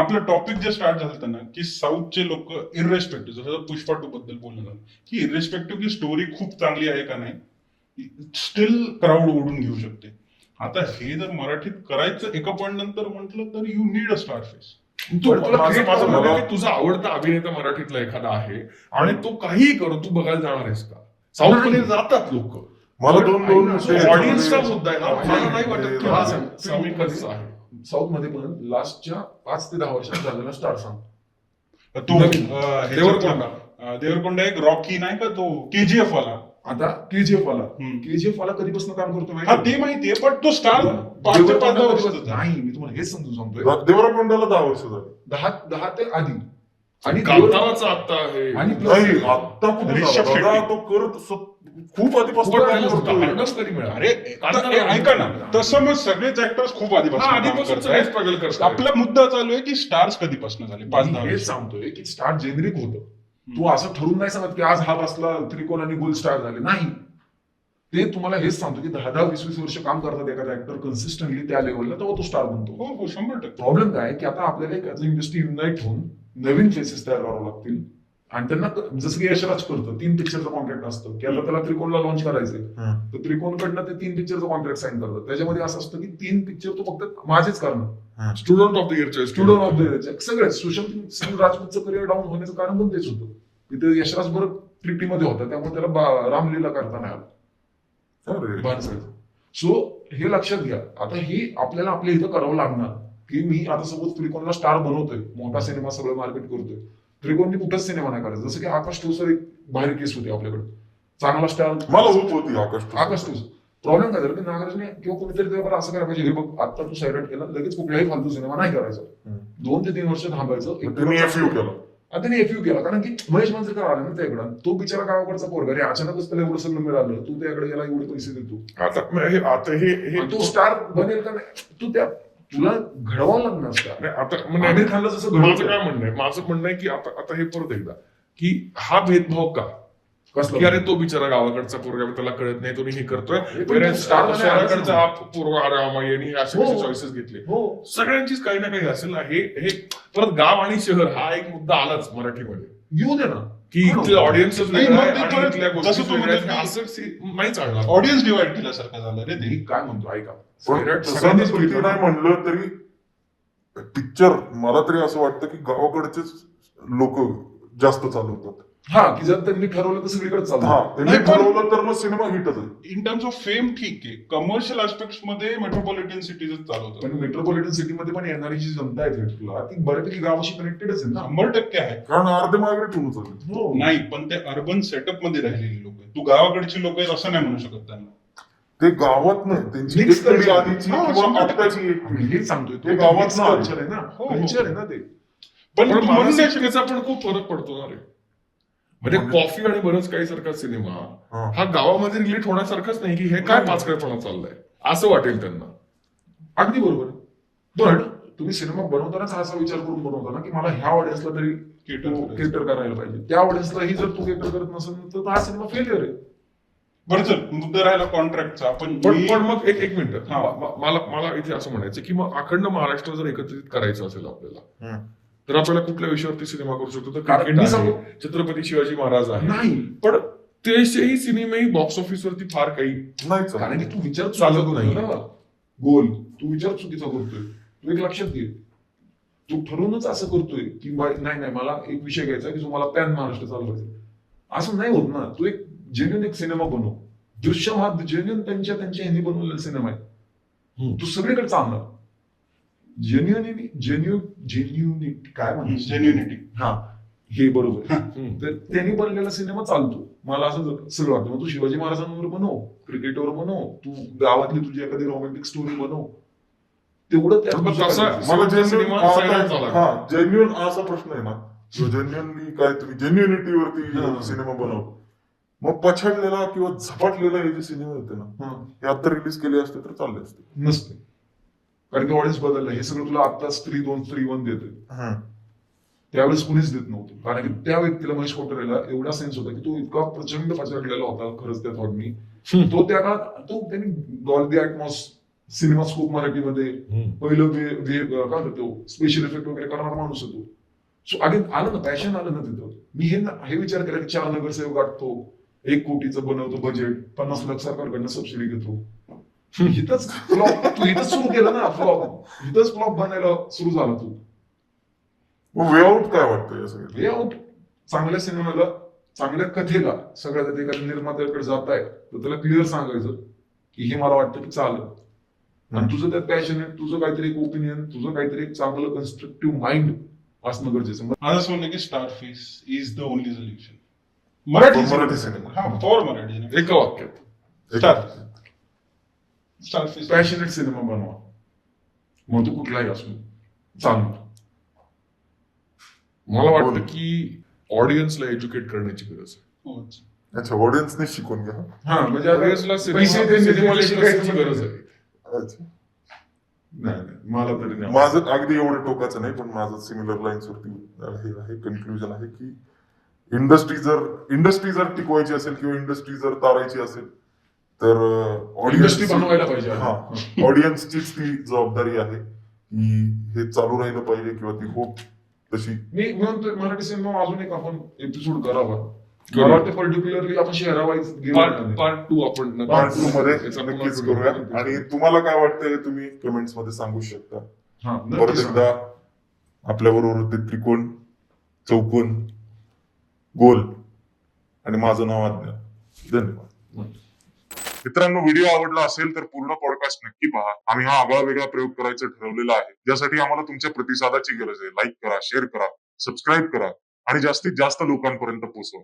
आपलं टॉपिक जे स्टार्ट झालं होतं ना की साऊथचे लोक इरेस्पेक्टिव्ह जसं पुष्पा टू बद्दल बोललं ना की इरेस्पेक्टिव्ह की स्टोरी खूप चांगली आहे का नाही स्टील क्राऊड ओढून घेऊ शकते. आता हे जर मराठीत करायचं एका पॉईंट नंतर म्हटलं तर you need a star face तुझा आवडता अभिनेता मराठीतला एखादा आहे आणि तो काहीही करो तू बघायला जाणार आहेस का? साऊथमध्ये जातात लोक. मला दोन दोन ऑडियन्सचा मुद्दा आहे हा. मला नाही वाटत की हा फिल्ममेकर्सचा आहे. साऊथमध्ये पण लास्टच्या पाच ते दहा वर्षात झालेला स्टार सांग तो. अं, देवरकोंडा. अं, देवरकोंडा एक रॉकी नाही का तो केजीएफ वाला आता केजीएफ वाला हम्म. केजीएफ वाला कधीपासून काम करतो हा माहिती ते माहितीये पण तो स्टार आहे? पाच ते पाच देवरकोंडा दहा वर्ष कधीपासून- नाही मी तुम्हाला हेच समजून सांगतोय देवराकोंडाला दहा वर्ष झाली दहा दहा ते आधी आणि देवर- कांताराचा आता आहे आणि नाही आता कुठे रिषभ झाला? दादा शेट्टी. तो करत खूप आधीपासून काम तरी मिळालं. अरे ऐका ना तसं मग सगळेच ऍक्टर्स खूप हा, आधीपासून. स्ट्रगल करतात आपला मुद्दा चालू आहे की स्टार्स कधीपासून झाले? पाच दहा हेच. सांगतोय की स्टार जेनेरिक होतं. तू असं ठरवून नाही सांगत की आज हा बसला त्रिकोण आणि गोल स्टार झाले. नाही. ते तुम्हाला हेच सांगतो की दहा दहा वीस वीस वर्ष काम करतात एखादा ऍक्टर कन्सिस्टंटली त्या लेवलला तेव्हा तो स्टार बनतो. हो हो शंभर टक्के. प्रॉब्लेम काय की आता आपल्याला एक इंडस्ट्री युनाईट होऊन नवीन फेसेस तयार करावे लागतील. आणि त्यांना क- जसं की यशराज करतो तीन पिक्चरचं कॉन्ट्रॅक्ट असतं. की आता त्याला त्रिकोणला लॉन्च करायचंय. तर त्रिकोणकडनं ते तीन पिक्चरचं कॉन्ट्रॅक्ट साईन करतात. त्याच्यामध्ये असं असतं की तीन पिक्चर तो फक्त माझेच करणार. स्टुडंट ऑफ द इयरचे स्टुडंट ऑफ द सगळे सुशांत सिंग राजपूतचं करिअर डाऊन होण्याचं कारण पण तेच होतं. तिथे यशराज बरोबर ट्रिपीमध्ये होता. त्यामुळे त्याला रामलीला करता नाही आलं. सो हे लक्षात घ्या. आता हे आपल्याला आपल्या इथं करावं लागणार. की मी आता सपोज त्रिकोणला स्टार बनवतोय. मोठा सिनेमा सगळं मार्केट करतोय. त्रिकोणनी कुठंच सिनेमा नाही करायचा जसं की आकाश ठोसर एक बाहेर केस होती आपल्याकडे. चांगला स्टार मला होप होती आकाश आकाश ठोसर प्रॉब्लेम काय झाला की नागराजने किंवा कोणीतरी त्यावर असं करायला पाहिजे. हे बघ आता तू सायलेंट केला लगेच कुठलाही फालतू सिनेमा नाही करायचा. दोन ते तीन वर्ष थांबायचं. त्यांनी आता त्याने एफयू केला. कारण की महेश मांजरेकर आला ना त्याकडं. तो बिचारा गावाकडचा पोरगा. रे अचानकच त्याला एवढं सगळं मिळालं. तू त्याकडे याला एवढे पैसे देतो. आता हे आता हे हे तो स्टार बनेल का नाही? तू त्या तुला घडवावं लागणार नाही, आता म्हणजे खानला जसं माझं काय म्हणणं आहे? माझं म्हणणं आहे की आता आता हे परत एकदा. की हा भेदभाव का? कसलं की अरे तो बिचारा गावाकडचा पोरगा त्याला कळत नाही तो हे करतोय. हे शहराकडचा हा पोरगा अरे यांनी असे हो. चॉईसेस घेतले? हो. सगळ्यांचीच काही ना काही असेल ना हे हे परत गाव आणि शहर हा एक मुद्दा आलाच मराठीमध्ये. येऊ दे ना. की हो. इथले ऑडियन्सेस नाही, चालणार. ऑडियन्स डिवाइड केल्यासारखं झालं रे ते. काय म्हणतो ऐका. पण नाही म्हणलं तरी पिक्चर मला तरी असं वाटतं की गावाकडचेच लोक जास्त चालवतात हा की जर त्यांनी ठरवलं तर सगळीकडे हा चालतं त्यांनी नाही, पण- ठरवलं तर मग सिनेमा हिटच आहे इन टर्म्स ऑफ फेम ठीक आहे. कमर्शियल ऍस्पेक्टमध्ये मेट्रोपॉलिटन सिटीजच चालवतं पण मेट्रोपॉलिटन सिटीमध्ये पण येणारी जी जनता आहे तुला ती बऱ्यापैकी गावाशी कनेक्टेडच आहे ना. शंभर टक्के आहे. कारण अर्धे मायग्रेट होऊन चालले हो. नाही पण ते अर्बन सेटअपमध्ये राहिलेली लोक तू गावाकडची लोक आहेत असं नाही म्हणू शकत त्यांना. ते गावात नाही त्यांची Mix एक पिढी culture. आधीची हा, किंवा शंभर टक्के. आत्ताची एक मी पिढी. हेच सांगतोय ते गावात ना कल्चर आहे ना. हो, हो. कल्चर आहे ना ते. पण पण तू म्हणू नाही शकत- मानसिकतेचा पण खूप फरक पडतो. ना रे म्हणजे कॉफी आणि बरंच काही सारखा सिनेमा हा. गावामध्ये रिलेट होण्यासारखाच नाही की हे काय पाचकळपणा चाललंय असं वाटेल त्यांना अगदी बरोबर पण तुम्ही सिनेमा बनवतानाच हा असा विचार करून बनवता ना की मला ह्या ऑडियन्सला तरी. केटर करायला पाहिजे त्या ऑडियन्सलाही जर तू केटर करत नसेल तर हा सिनेमा फेलियर आहे बरं चल मुद्दा राहिला कॉन्ट्रॅक्टचा आपण पण पण मग एक एक मिनिट हा. मला मला इथे असं म्हणायचं की मग अखंड महाराष्ट्र जर एकत्रित करायचं असेल आपल्याला. तर आपल्याला कुठल्या विषयावरती सिनेमा करू शकतो तर आहे सांगू- छत्रपती शिवाजी महाराज आहे नाही. पण तेही सिनेमेही बॉक्स ऑफिसवरती फार काही नाही कारण की. तू विचार चालत नाही. गोल. तू विचार चुकीचा करतोय. तू एक लक्षात घे. तू ठरवूनच असं करतोय की नाही नाही मला एक विषय घ्यायचा की जो मला पॅन महाराष्ट्र चालवायचा असं नाही होत ना. तू एक जेन्युन एक सिनेमा बनव. दृश्यम हा जेन्युन त्यांच्या त्यांच्या ह्यांनी बनवलेला सिनेमा आहे. तू सगळीकडे चालणार. जेन्युनिटी जेन्यु जेन्युनिटी काय म्हणतो जेन्युनिटी हा हे बरोबर. तर त्यांनी बनलेला सिनेमा चालतो. मला असं ज- सगळं वाटतं. तू शिवाजी महाराजांवर बनव क्रिकेटवर बनव तू गावातली तुझी एखादी रोमॅन्टिक स्टोरी बनव. तेवढं जेन्युन. हा असा प्रश्न आहे ना जेन्युनली काहीतरी जेन्युनिटीवरती हा. सिनेमा बनव. मग पछाडलेला किंवा झपाटलेला हे जे सिनेमे होते ना हा, हे आता रिलीज केले असते तर चालले असते. नसते. कारण की ऑडियन्स बदललं. हे सगळं तुला आता स्त्री दोन स्त्री वन देते त्यावेळेस कुणीच देत नव्हतं. कारण की त्या व्यक्तीला महेश कोटरेला एवढा सेन्स होता की तो इतका प्रचंड पछाडलेला होता खरंच त्या थॉटनी. तो त्या काळात तो त्यांनी डॉल्बी ऍटमॉस सिनेमा स्कोप मराठीमध्ये. पहिलं काय म्हणतात तो स्पेशल इफेक्ट वगैरे करणारा माणूस होतो. सो अगेन आलं ना पॅशन आलं ना तिथं. मी हे ना- हे विचार केला की चार नगरसेवक गाठतो एक कोटीचं बनवतो बजेट पन्नास लाख सरकारकडनं सबसिडी घेतो. इथंच फ्लॉप तू इथंच सुरू केलं ना फ्लॉप इथंच फ्लॉप बनायला सुरू झाला तू मग वे आउट काय वाटतं या सगळ्यात वे आउट चांगल्या सिनेमाला चांगल्या कथेला सगळ्यात आधी एखाद्या निर्मात्याकडे जात आहे तर त्याला क्लिअर सांगायचं की हे मला वाटतं की चालेल आणि तुझं त्यात पॅशन आहे तुझं काहीतरी एक ओपिनियन तुझं काहीतरी एक चांगलं कन्स्ट्रक्टिव्ह माइंड असणं गरजेचं आहे. माझं असं म्हणणं की star face is the only solution Marathi Marathi cinema. हा फॉर मराठी सिनेमा एका वाक्यात स्टार पॅशनेट सिनेमा बनवा मग तो कुठलाही असो चालणार मला वाटतं की ऑडियन्सला एज्युकेट करण्याची गरज आहे अच्छा ऑडियन्सने शिकून घ्या हा म्हणजे ऑडियन्सला सिनेमाला शिकायचं शिकायची गरज आहे अच्छा नाही नाही, मला तरी नाही माझं अगदी एवढं टोकाचं नाही पण माझं सिमिलर लाईन्स वरती हे आहे कन्क्लुजन आहे की इंडस्ट्री जर इंडस्ट्री जर टिकवायची असेल किंवा इंडस्ट्री जर तारायची असेल तर इंडस्ट्री बनवायला पाहिजे. हा ऑडियन्सचीच ती जबाबदारी आहे की हे चालू राहिलं पाहिजे किंवा ती होप तशी. मी म्हणतोय मराठी सिनेमा अजून एक आपण एपिसोड करावा. मला वाटतं पर्टिक्युलरली आपण शहरावाईज पार्ट पार्ट टू आपण पार्ट टू मध्ये नक्कीच करूया. करू. आणि तुम्हाला काय वाटतंय तुम्ही कमेंट्समध्ये सांगू शकता. हा, परत एकदा आपल्या बरोबर होते त्रिकोण चौकोन गोल आणि माझं नाव आज्ञा. धन्यवाद. मित्रांनो व्हिडिओ आवडला असेल तर पूर्ण पॉडकास्ट नक्की पहा. आम्ही हा आगळा वेगळा प्रयोग करायचं ठरवलेला आहे. ज्यासाठी आम्हाला तुमच्या प्रतिसादाची गरज आहे. लाईक करा शेअर करा सबस्क्राईब करा आणि जास्तीत जास्त लोकांपर्यंत पोहोचवा.